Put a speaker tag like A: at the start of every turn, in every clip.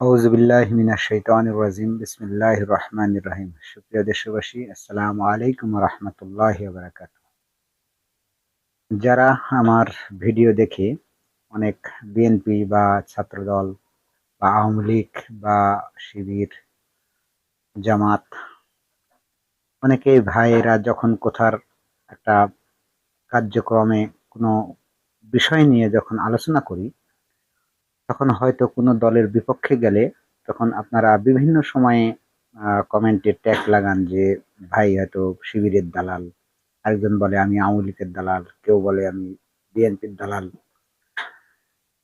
A: আউজুবিল্লাহ মিনাশ শৈতানির রাজিম। বিসমিল্লাহির রহমানির রহিম। সুপ্রিয় দেশবাসী, আসসালামু আলাইকুম রহমতুল্লাহ বারাকাত যারা আমার ভিডিও দেখে অনেক বিএনপি বা ছাত্রদল বা আওয়ামী লীগ বা শিবির, জামাত, অনেকেই ভাইয়েরা যখন কোথার একটা কার্যক্রমে কোনো বিষয় নিয়ে যখন আলোচনা করি তখন হয়তো কোনো দলের বিপক্ষে গেলে তখন আপনারা বিভিন্ন সময়ে কমেন্টে ট্যাগ লাগান যে, ভাই হয়তো শিবিরের দালাল। আরেকজন বলে, আমি আওয়ামী লীগের দালাল। কেউ বলে, আমি বিএনপির দালাল।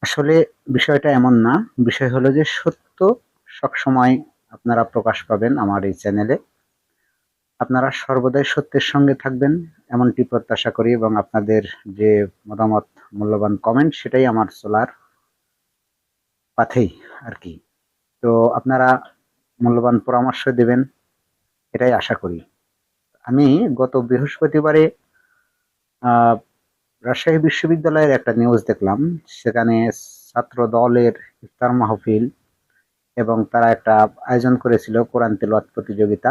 A: আসলে বিষয়টা এমন না। বিষয় হলো যে, সত্য সবসময় আপনারা প্রকাশ পাবেন আমার এই চ্যানেলে। আপনারা সর্বদাই সত্যের সঙ্গে থাকবেন, এমনটি প্রত্যাশা করি এবং আপনাদের যে মতামত, মূল্যবান কমেন্ট, সেটাই আমার চলার পাথেই আর কি তো আপনারা মূল্যবান পরামর্শ দেবেন, এটাই আশা করি। আমি গত বৃহস্পতিবারে রাজশাহী বিশ্ববিদ্যালয়ের একটা নিউজ দেখলাম। সেখানে ছাত্র দলের ইফতার মাহফিল এবং তারা একটা আয়োজন করেছিল, কোরআন তেলাওয়াত প্রতিযোগিতা।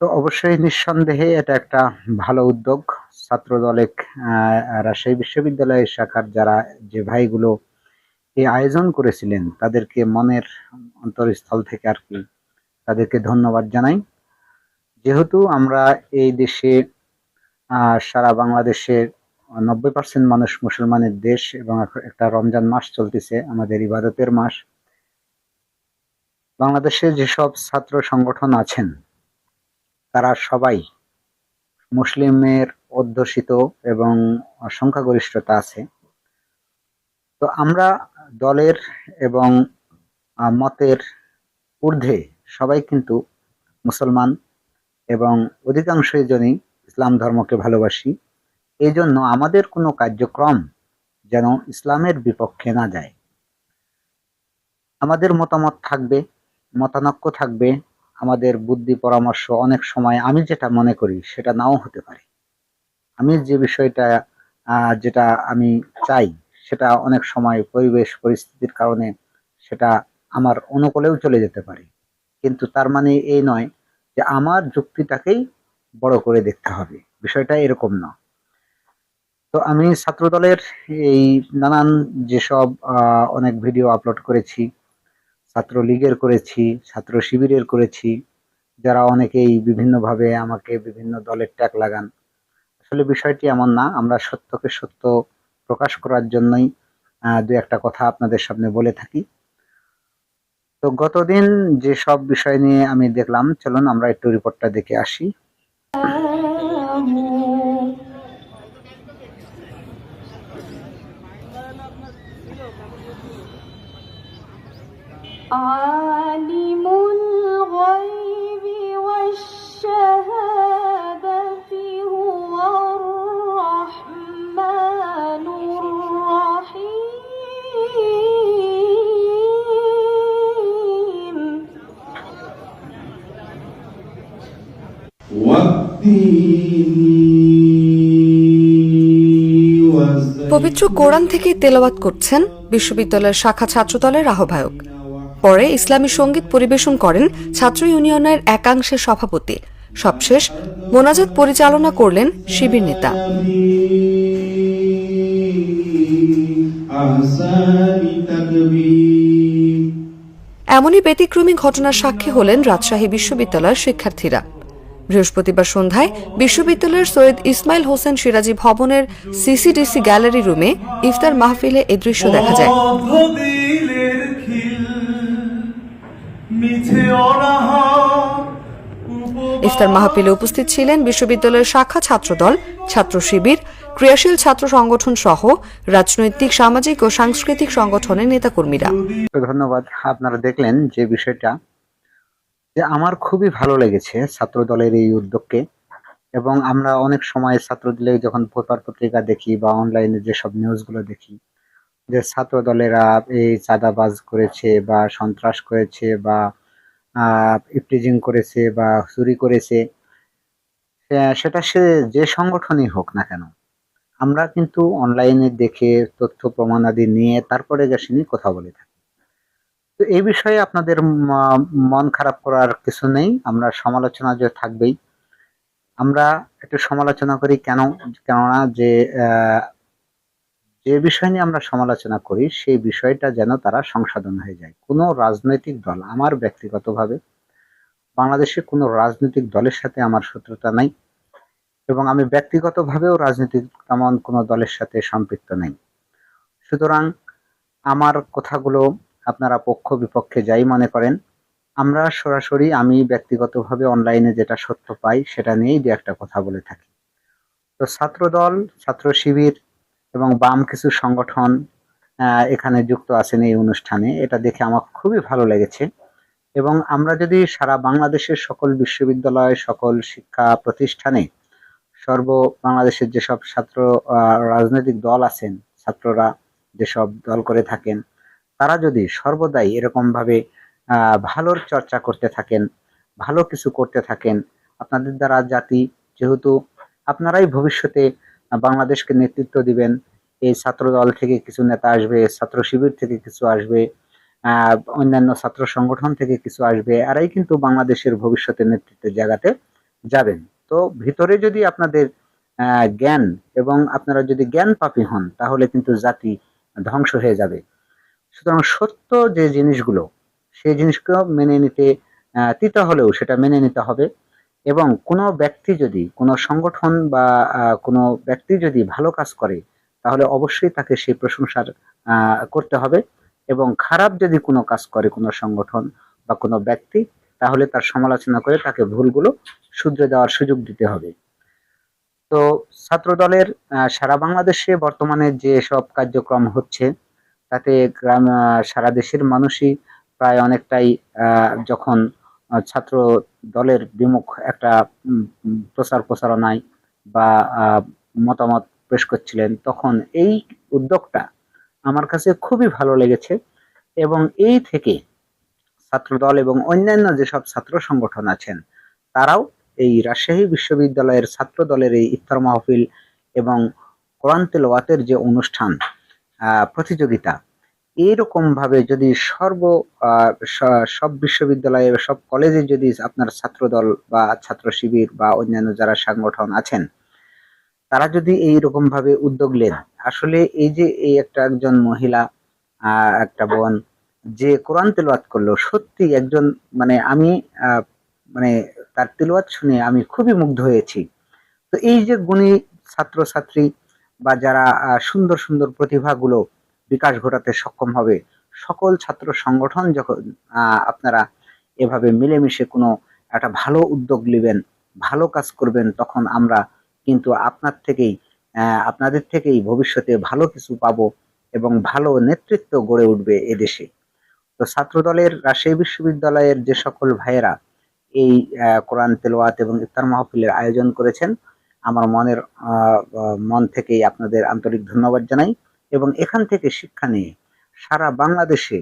A: তো অবশ্যই নিঃসন্দেহে এটা একটা ভালো উদ্যোগ। ছাত্র দলে রাজশাহী বিশ্ববিদ্যালয়ের শাখার যারা যে ভাইগুলো এই আয়োজন করেছিলেন, তাদেরকে মনের অন্তরস্থল থেকে আর কি তাদেরকে ধন্যবাদ জানাই। যেহেতু আমরা এই দেশে সারা বাংলাদেশের নব্বই পার্সেন্ট মানুষ মুসলমানের দেশ এবং একটা রমজান মাস চলতেছে, আমাদের ইবাদতের মাস। বাংলাদেশে যেসব ছাত্র সংগঠন আছেন, তারা সবাই মুসলিমের অধ্যুষিত এবং সংখ্যাগরিষ্ঠতা আছে। তো আমরা দলের এবং মতের ঊর্ধ্বে সবাই কিন্তু মুসলমান এবং অধিকাংশই জনই ইসলাম ধর্মকে ভালোবাসি এই জন্য আমাদের কোনো কার্যক্রম যেন ইসলামের বিপক্ষে না যায়। আমাদের মতামত থাকবে, মতানক্য থাকবে, আমাদের বুদ্ধি পরামর্শ অনেক সময় আমি যেটা মনে করি সেটা নাও হতে পারে। আমি যে বিষয়টা যেটা আমি চাই সেটা অনেক সময় পরিবেশ পরিস্থিতির কারণে সেটা আমার অনুকূলেও চলে যেতে পারে। কিন্তু তার মানে এই নয় যে আমার যুক্তিটাকেই বড় করে দেখতে হবে। বিষয়টা এরকম না। তো আমি ছাত্রদলের এই নানান যেসব অনেক ভিডিও আপলোড করেছি ছাত্র লীগের করেছি, ছাত্র শিবিরের করেছি, যারা অনেকেই বিভিন্নভাবে আমাকে বিভিন্ন দলের ট্যাগ লাগান। আসলে বিষয়টি এমন না, আমরা সত্যকে সত্য প্রকাশ করার জন্যই দু একটা কথা আপনাদের সামনে বলে থাকি। তো গতদিন যে সব বিষয় নিয়ে আমি দেখলাম, চলুন আমরা একটু রিপোর্টটা দেখে আসি।
B: আলিমুল
C: পবিত্র কোরআন থেকে তেলাওয়াত করছেন বিশ্ববিদ্যালয়ের শাখা ছাত্রদলের আহ্বায়ক। পরে ইসলামী সংগীত পরিবেশন করেন ছাত্র ইউনিয়নের একাংশের সভাপতি। সবশেষ মোনাজাত পরিচালনা করলেন শিবির নেতা। এমনই ব্যতিক্রমী ঘটনার সাক্ষী হলেন রাজশাহী বিশ্ববিদ্যালয়ের শিক্ষার্থীরা। বৃহস্পতিবার সন্ধ্যায় বিশ্ববিদ্যালয়ের সৈয়দ ইসমাইল হোসেন সিরাজি ভবনের সিসিডিসি গ্যালারি রুমে ইফতার মাহফিলে এ দৃশ্য দেখা যায়। ইফতার মাহফিলে উপস্থিত ছিলেন বিশ্ববিদ্যালয়ের শাখা ছাত্রদল ছাত্র শিবির ক্রিয়াশীল ছাত্র সংগঠন সহ রাজনৈতিক সামাজিক ও সাংস্কৃতিক সংগঠনের নেতাকর্মীরা।
A: ধন্যবাদ। আপনারা দেখলেন যে বিষয়টা যে আমার খুবই ভালো লেগেছে ছাত্র দলের এই উদ্যোগকে। এবং আমরা অনেক সময় ছাত্র দলে যখন পেপার পত্রিকা দেখি বা অনলাইনে যেসব নিউজগুলো দেখি, যে ছাত্র দলেরা এই চাঁদাবাজ করেছে বা সন্ত্রাস করেছে বা ইফটিজিং করেছে বা চুরি করেছে সেটা সে যে সংগঠনই হোক না কেন, আমরা কিন্তু অনলাইনে দেখে তথ্য প্রমাণাদি নিয়ে তারপরে গেছে নিয়ে কথা বলে থাকি। তো এই বিষয়ে আপনাদের মন খারাপ করার কিছু নেই। আমরা সমালোচনা যে থাকবেই। আমরা একটু সমালোচনা করি কেন, কেননা যে যে বিষয় নিয়ে আমরা সমালোচনা করি, সেই বিষয়টা যেন তারা সংশোধন হয়ে যায়। কোনো রাজনৈতিক দল, আমার ব্যক্তিগতভাবে, বাংলাদেশে কোনো রাজনৈতিক দলের সাথে আমার শত্রুতা নাই এবং আমি ব্যক্তিগতভাবেও রাজনৈতিক তেমন কোনো দলের সাথে সম্পৃক্ত নেই। সুতরাং আমার কথাগুলো আপনারা পক্ষ বিপক্ষে যাই মনে করেন, আমরা সরাসরি আমি ব্যক্তিগতভাবে অনলাইনে যেটা সত্য পাই সেটা নিয়েই দু একটা কথা বলে থাকি। তো ছাত্রদল, ছাত্র শিবির এবং বাম কিছু সংগঠন এখানে যুক্ত আছেন এই অনুষ্ঠানে, এটা দেখে আমার খুবই ভালো লেগেছে। এবং আমরা যদি সারা বাংলাদেশের সকল বিশ্ববিদ্যালয়, সকল শিক্ষা প্রতিষ্ঠানে সর্ব বাংলাদেশের যেসব ছাত্র রাজনৈতিক দল আছেন, ছাত্ররা যেসব দল করে থাকেন তারা যদি সর্বদাই এরকম ভাবে ভালোর চর্চা করতে থাকেন, ভালো কিছু করতে থাকেন, আপনাদের দ্বারা জাতি যেহেতু আপনারাই ভবিষ্যতে বাংলাদেশকে নেতৃত্ব দিবেন, এই ছাত্র দল থেকে কিছু নেতা আসবে, ছাত্র শিবির থেকে কিছু আসবে অন্যান্য ছাত্র সংগঠন থেকে কিছু আসবে, এরাই কিন্তু বাংলাদেশের ভবিষ্যতে নেতৃত্বের জায়গাতে যাবেন। তো ভিতরে যদি আপনাদের জ্ঞান এবং আপনারা যদি জ্ঞান পাপী হন, তাহলে কিন্তু জাতি ধ্বংস হয়ে যাবে। সুতরাং সত্য যে জিনিসগুলো, সেই জিনিসগুলো মেনে নিতে তিতা হলেও সেটা মেনে নিতে হবে। এবং কোনো ব্যক্তি যদি, কোনো সংগঠন বা কোনো ব্যক্তি যদি ভালো কাজ করে, তাহলে অবশ্যই তাকে সেই প্রশংসার করতে হবে। এবং খারাপ যদি কোনো কাজ করে কোনো সংগঠন বা কোনো ব্যক্তি, তাহলে তার সমালোচনা করে তাকে ভুলগুলো শুধরে দেওয়ার সুযোগ দিতে হবে। তো ছাত্র দলের সারা বাংলাদেশে বর্তমানে যে সব কার্যক্রম হচ্ছে তাতে গ্রাম সারা দেশের মানুষই প্রায় অনেকটাই যখন ছাত্র দলের বিমুখ একটা প্রচার প্রচারণায় বা মতামত পেশ করছিলেন, তখন এই উদ্যোগটা আমার কাছে খুবই ভালো লেগেছে এবং এই থেকে ছাত্রদল এবং অন্যান্য যেসব ছাত্র সংগঠন আছেন, তারাও এই রাজশাহী বিশ্ববিদ্যালয়ের ছাত্র দলের এই ইফতার মাহফিল এবং কোরআন তেলাওয়াতের যে অনুষ্ঠান প্রতিযোগিতা। এইরকম ভাবে যদি সর্ব সব বিশ্ববিদ্যালয়ে সব কলেজে যদি আপনার ছাত্রদল বা ছাত্র শিবির বা অন্যান্য যারা সংগঠন আছেন, তারা যদি এইরকম ভাবে উদ্যোগ নেন, আসলে এই যে এই একটা একজন মহিলা একটা বোন, যে কোরআন তেলাওয়াত করল, সত্যি একজন মানে আমি মানে তার তেলাওয়াত শুনে আমি খুবই মুগ্ধ হয়েছি। তো এই যে গুণী ছাত্রছাত্রী বা যারা সুন্দর সুন্দর প্রতিভাগুলো বিকাশ ঘটাতে সক্ষম হবে, সকল ছাত্র সংগঠন যখন আপনারা এভাবে মিলেমিশে কোনো একটা ভালো উদ্যোগ নেবেন, ভালো কাজ করবেন, তখন আমরা কিন্তু আপনার থেকেই আপনাদের থেকেই ভবিষ্যতে ভালো কিছু পাবো এবং ভালো নেতৃত্ব গড়ে উঠবে এদেশে। তো ছাত্রদলের, রাজশাহী বিশ্ববিদ্যালয়ের যে সকল ভাইয়েরা এই কোরআন তেলাওয়াত এবং ইফতার মাহফিলের আয়োজন করেছেন আমার মনের মন থেকেই আপনাদের আন্তরিক ধন্যবাদ জানাই এবং এখান থেকে শিক্ষা নিয়ে সারা বাংলাদেশে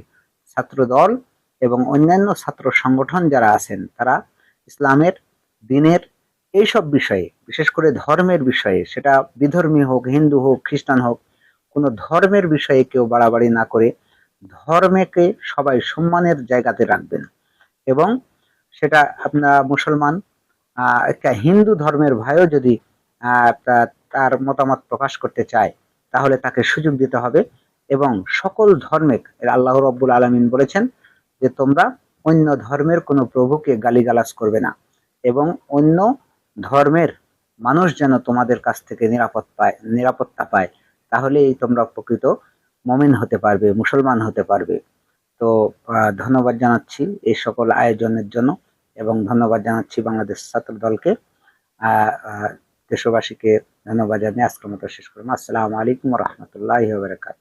A: ছাত্রদল এবং অন্যান্য ছাত্র সংগঠন যারা আছেন, তারা ইসলামের, দিনের এইসব বিষয়ে, বিশেষ করে ধর্মের বিষয়ে, সেটা বিধর্মী হোক, হিন্দু হোক, খ্রিস্টান হোক, কোনো ধর্মের বিষয়ে কেউ বাড়াবাড়ি না করে ধর্মকে সবাই সম্মানের জায়গাতে রাখবেন এবং সেটা আপনার মুসলমান একটা হিন্দু ধর্মের ভাইও যদি তার মতামত প্রকাশ করতে চায়, তাহলে তাকে সুযোগ দিতে হবে এবং সকল ধর্মের, আল্লাহ রব্বুল আলমিন বলেছেন যে তোমরা অন্য ধর্মের কোনো প্রভুকে গালিগালাজ করবে না এবং অন্য ধর্মের মানুষ যেন তোমাদের কাছ থেকে নিরাপদ পায়, নিরাপত্তা পায়, তাহলেই তোমরা প্রকৃত মমিন হতে পারবে, মুসলমান হতে পারবে। তো ধন্যবাদ জানাচ্ছি এই সকল আয়োজনের জন্য এবং ধন্যবাদ জানাচ্ছি বাংলাদেশ ছাত্র দলকে। দেশবাসীকে ধন্যবাদ জানিয়ে আজকের মতো শেষ করলাম। আসসালামু আলাইকুম রহমতুল্লাহ বারকাত